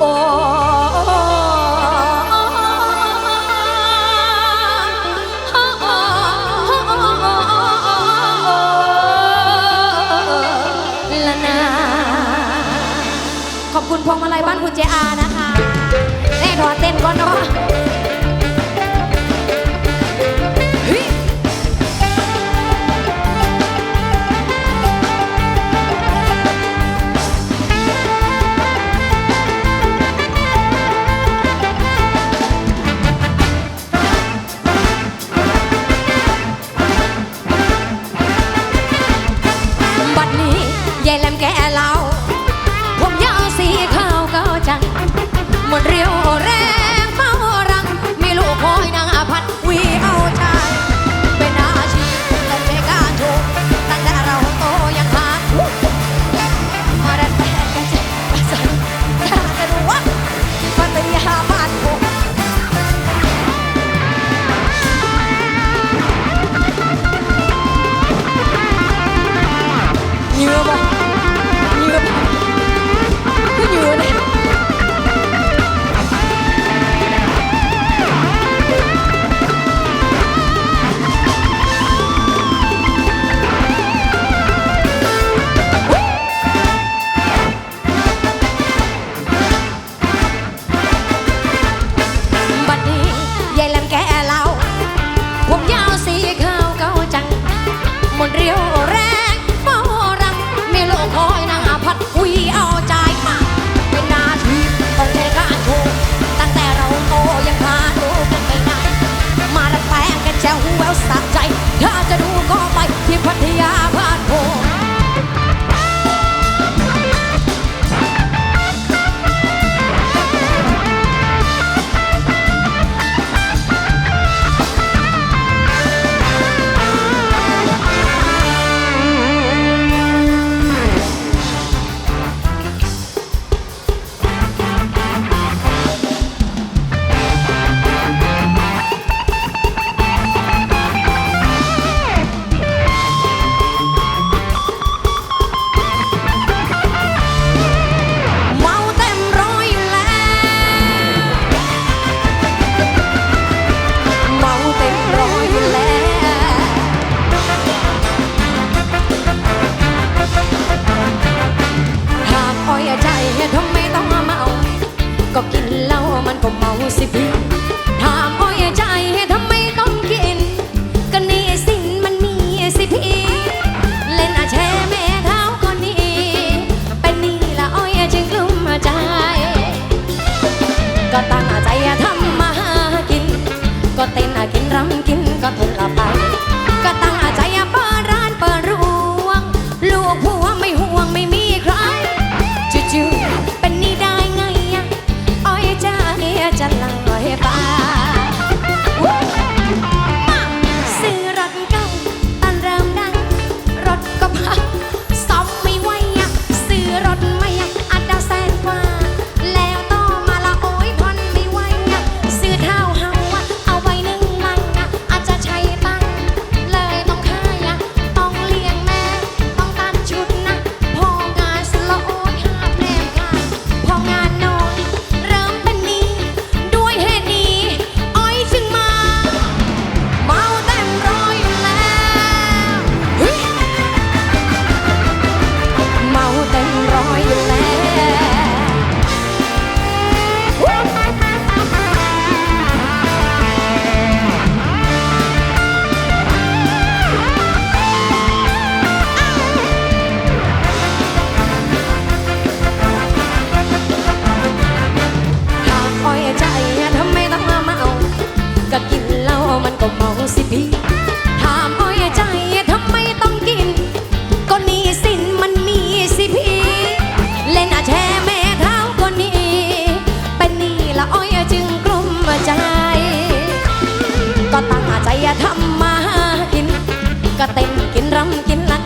บ่ละนาขอบคุณพวงมาลัยบ้านคุณเจอานะคะแน่นอนเต้นก่อนเนาะ Monreal. ทำไมต้องเมา ก็กินเหล้ามันก็เมาสิพี่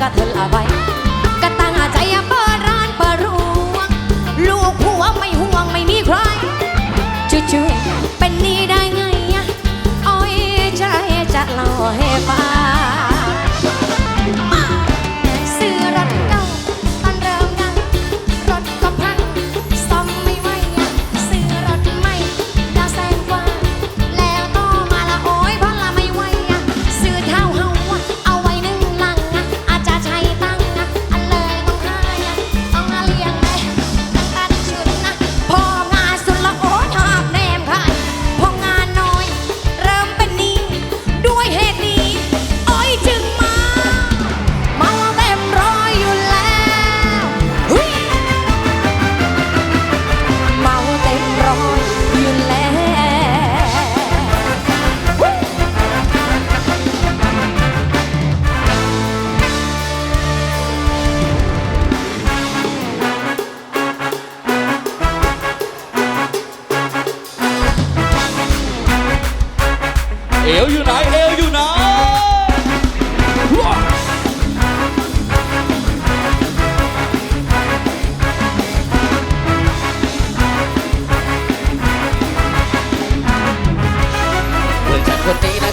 i'll Adel Abay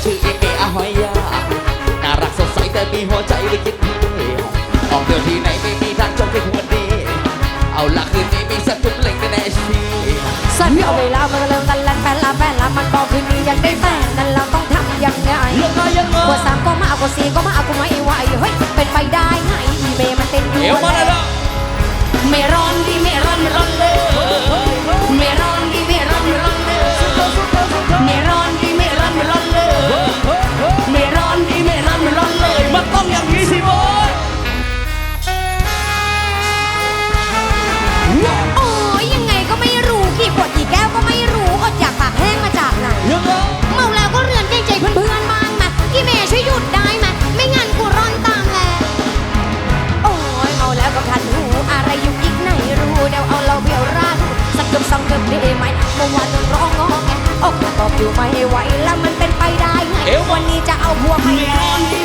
ชื่อเอเออาหอยยาน่ารักสดใสแต่มีหัวใจลึกคิดเท่ออกเดินที่ไหนไม่มีทางจบแค่หัวนี้เอาละคืนนี้มีสักทุกเพลงแน่ชีสัญญาเวลามันก็เริ่มกันแล้วแฟนละแฟนละมันบอกคืนนี้อยากได้แฟนนั้นเราต้องทำยังไงยังไงยังไงกว่าสามก็มากกว่าสี่ก็มากกูไม่ไหวเฮ้ยเป็นไปได้ไงอีเมมันเต้นอยู่เอวมาแล้วไม่ร้อนดีไม่ร้อนไม่ร้อนเลยไม่ร้อน วันนี้จะเอาพวกไม่ไม่ไ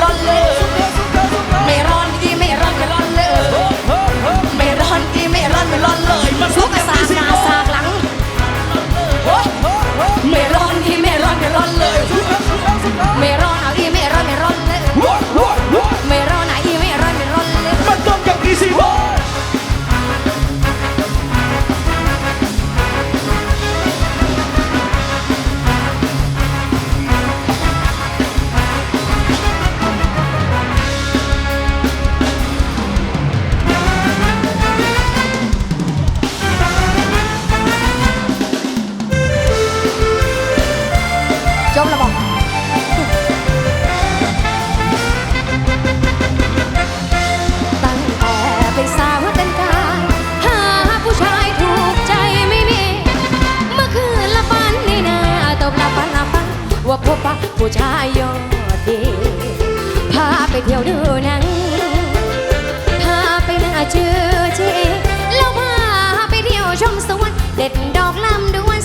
ร้อนไม่ร้อนเลยไม่ร้อนอีไม่ร้อนไม่ร้อนเลยไม่ร้อนอีไม่ร้อนไม่ร้อนเลยมันสุกสากหน้าสาก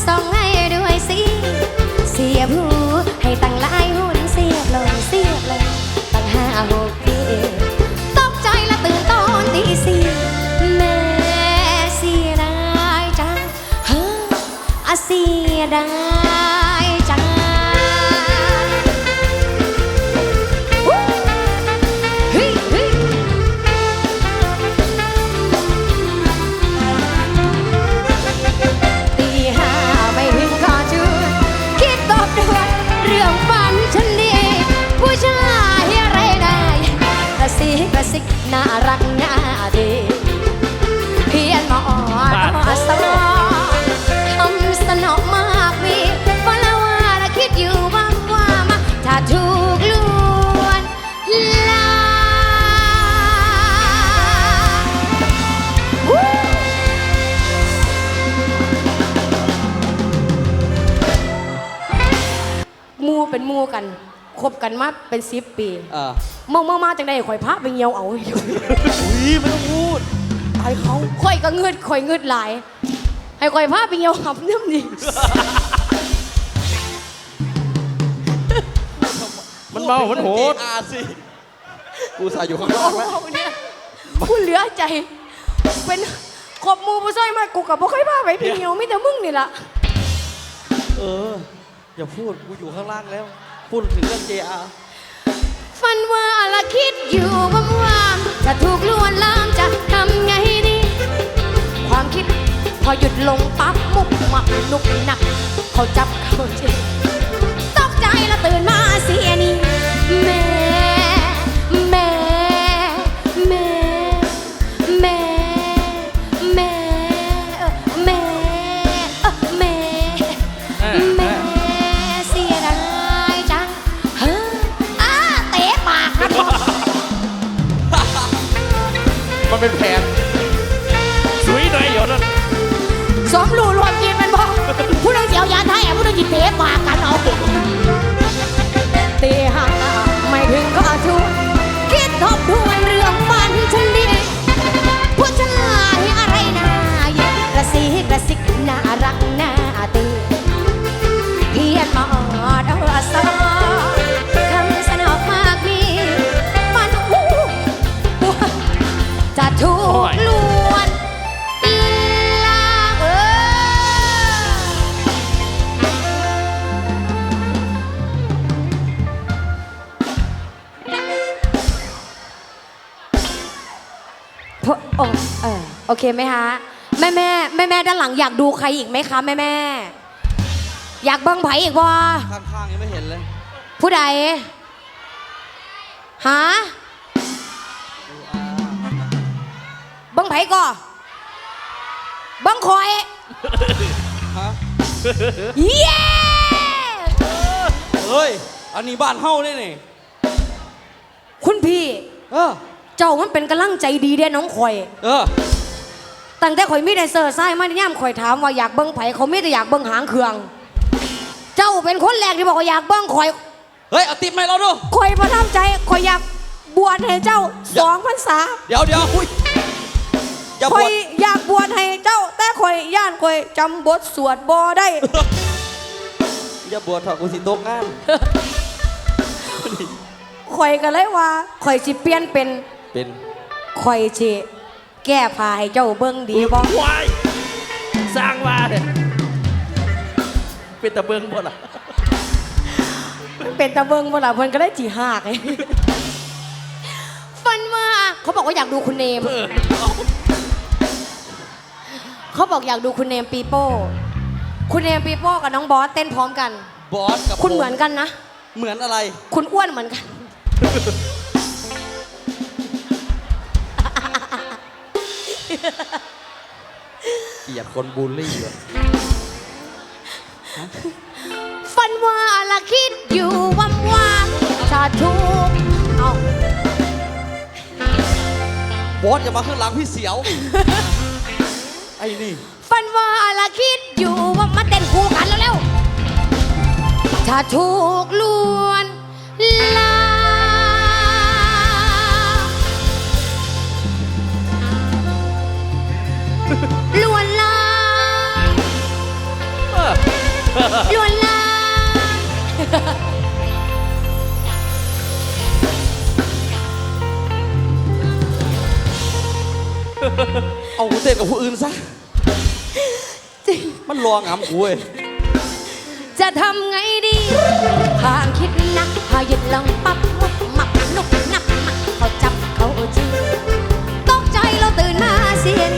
ส่องให้ด้วยสิ เสียผู้ให้ตั้งหลายหุ่นเสียบเลยเสียบเลยตั้งห้าหกทีตกใจและตื่นตอนตีสี่แม่เสียดายจังเฮ้อเสียดาย คบกันมาเป็นสิบปีอ่าเมื่อเมื่อมาจังได้ข่อยพาไปเงียวเอาอยู่อุ้ยไม่ต้องพูดตายเขาข่อยก็เงืดข่อยเงืดหลาย ให้ข่อยพาไปเงียวหับน้ำนี่มันเมา มันโหดอาสิกูใส่อยู่ข้างนอกไหมโอ้โหเนี่ยกูเหลือใจ เป็นขบหมูผู้ซอยมากูกับบ่ค่อยพาไปไปเงียวไม่แต่มึงนี่ล่ะ เออ อย่าพูดกูอยู่ข้างล่างแล้ว พูดถึงเรื่อง JR ฝันว่าละคิดอยู่ว่าว่าจะถูกลวนลามจะทำไงดี ความคิดพอหยุดลงปั๊บมุกนุกหนัก เขาจับเขาจริงตกใจแล้วตื่นมา โอเออโอเคไหมคะแม่แม่แม่แม่ด้านหลังอยากดูใครอีกไหมคะแม่แม่อยากเบิ้งไผอีกวะข้างๆยังไม่เห็นเลย ผู้ใดฮะเบิ้งไผก่อเบิ้งคอยฮะเย้เฮ้ย อันนี้บ้านเฮาเนี่ยนี่คุณพี่ เออ เจ้ามันเป็นกำลังใจดีเด้น้องคอย เออตั้งแต่ข่อยมีแต่เซอร์ไซส์มาย่ามข่อยถามว่าอยากเบิ้งไผเขาไม่แต่อยากเบิ้งหางเครื่อง เจ้าเป็นคนแรกที่บอกว่าอยากเบิ้งข่อย เฮ้ยเอาติดไหมเราดูข่อยประทับใจข่อยอยากบวชให้เจ้าสองพรรษา เดี๋ยวเดี๋ยวอุ้ยอย่าบข่อวยชอยากบวชให้เจ้า แต่ข่อยย่านข่อยจำบทสวดบ่ได้ อย่าบวชเถอะกูสิตกงานข่อยก็เลยว่าข่อยสิเปลี่ยนเป็น เป็นข่อยสิแก้ผ้าให้เจ้าเบิ่งดีบ่ควายสร้างว่าเนี่ยเป็นตะเบิงบ่ล่ะเป็นตาเบิ่งบ่ล่ะเพิ่นก็ได้จีหากไงฟันว่าเขาบอกว่าอยากดูคุณเนม เออเขาบอกอยากดูคุณเนมปีโป้ คุณเนมปีโป้กับน้องบอสเต้นพร้อมกัน บอสกับคุณผเหมือนกันนะ เหมือนอะไร คุณอ้วนเหมือนกัน เกลียดคนบูลลี่อะฟันว่าละคิดอยู่ว่าว่าถ้าถูกเอาบอสอย่ามาข้างหลังพี่เสียว ไอ้นี่ฟันว่าละคิดอยู่ว่ามาเต้นคู่กันแล้วเร็วๆถ้าถูกลวนลา ลวนลามเออลวนลามเอากูเต้นกับผู้อื่นซะมันรองำกูเว้ยจะทำไงดีพางคิดนัก พายึดลงปั๊บมุกหมักนุกนักหมักเขาจับเขาจีตกใจเราตื่นมาเสียน